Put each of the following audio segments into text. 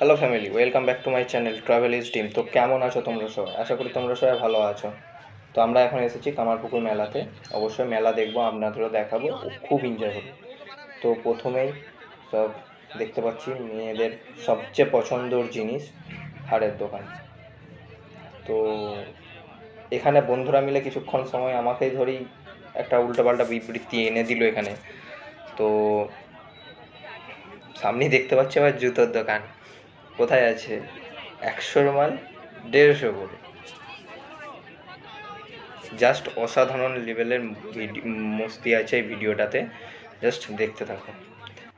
Hello family welcome back to my channel travel is team তো কেমন আছো তোমরা সবাই? আশা করি তোমরা সবাই ভালো আছো। তো আমরা এখন এসেছি কামারপুকুর মেলাতে। অবশ্যই মেলা দেখব, আপনাদেরও দেখাবো। খুব এনজয় করব তো প্রথমেই সব দেখতে পাচ্ছি মেয়েদের সবচেয়ে পছন্দর জিনিস হারের দোকান। তো এখানে বন্ধুরা মিলে কিছুক্ষণ সময় আমাকেই ধরি একটা উল্টোপাল্টা বিবৃতি এনে দিল এখানে। তো সামনেই দেখতে পাচ্ছি আবার জুতোর দোকান। কোথায় আছে? একশোর মাল, দেড়শো করে। জাস্ট অসাধারণ লেভেলের মস্তি আছে এই ভিডিওটাতে। জাস্ট দেখতে থাকো।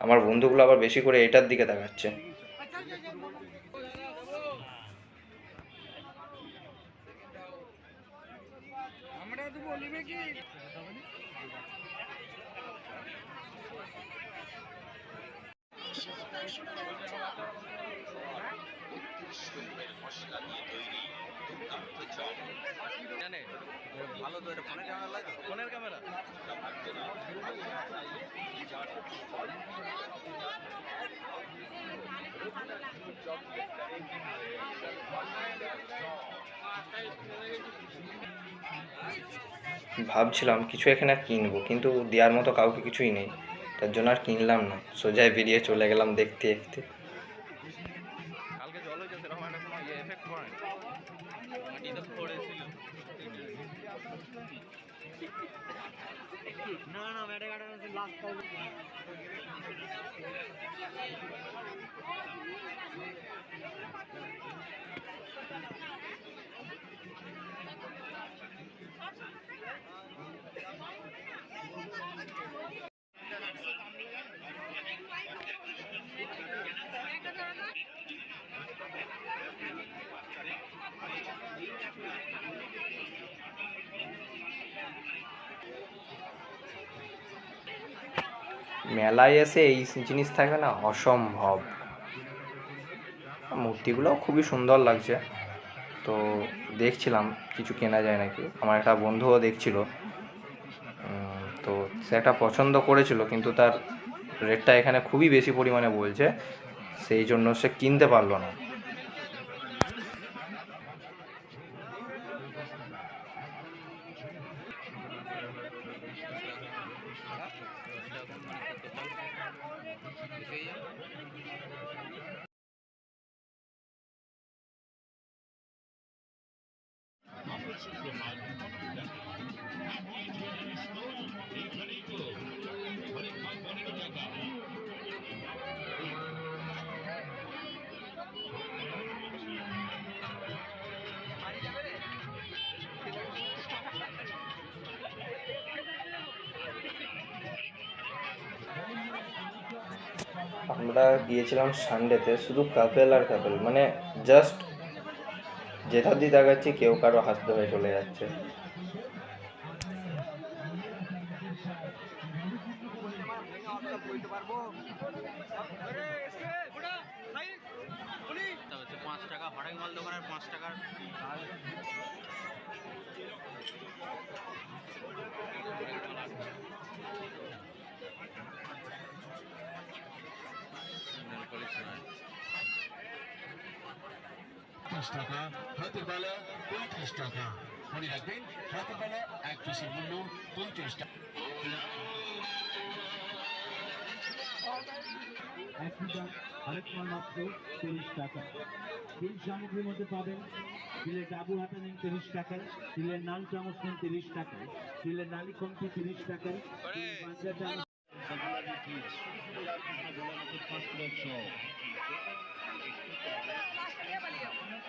আমার বন্ধুগুলো আবার বেশি করে এটার দিকে তাকাচ্ছে। ভালো তো এটা ফোনের ক্যামেরা লাগে ফোনের ক্যামেরা ভাবছিলাম কিছু এখানে কিনবো, কিন্তু দেওয়ার মতো কাউকে কিছুই নেই। তার জন্য আর কিনলাম না। সোজায় বেরিয়ে চলে গেলাম দেখতে দেখতে। কালকে জল হয়েছে সেরকম একটা ইয়ে এফেক্ট পড়েনি মাটিতে পড়েছিল না না ম্যাডে কাটা লাস্ট মেলায় এসে এই জিনিস থাকবে না, অসম্ভব। মূর্তিগুলো খুবই সুন্দর লাগছে। তো দেখছিলাম, কিছু কেনা যায় নাকি? আমার একটা বন্ধুও দেখছিল। তো সে একটা পছন্দ করেছিল, কিন্তু তার রেটটা এখানে খুবই বেশি পরিমাণে বলছে। সেই জন্য সে কিনতে পারল না। আমরা গিয়েছিলাম সানডেতে শুধু কাপেল আর কাপেল মানে জাস্ট যেটা দিয়ে দেখাচ্ছি, কেউ কারও হাসতে হয়ে চলে যাচ্ছে। পাঁচ টাকা হরেক মাল দোকানের পাঁচ টাকার পঁয়ত্রিশ টাকা হাতে বেলা পঁয়ত্রিশ টাকা মনে রাখবেন হাতে বেলা এক পিসের মূল্য পঁয়ত্রিশ টাকা এক আরেক মাত্র তিরিশ টাকা তিন সামগ্রীর মধ্যে পাবেন স্টিলের ডাবু হাতা নেন তিরিশ টাকায় স্টিলের নাল চামচ নেন তিরিশ টাকায় স্টিলের নালি কমতি তিরিশ টাকায়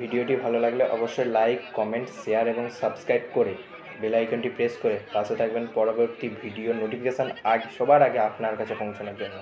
ভিডিওটি ভালো লাগলে অবশ্যই লাইক, কমেন্ট, শেয়ার এবং সাবস্ক্রাইব করে বেলাইকনটি প্রেস করে পাশে থাকবেন পরবর্তী ভিডিও নোটিফিকেশান আগে, সবার আগে আপনার কাছে পৌঁছানোর জন্য।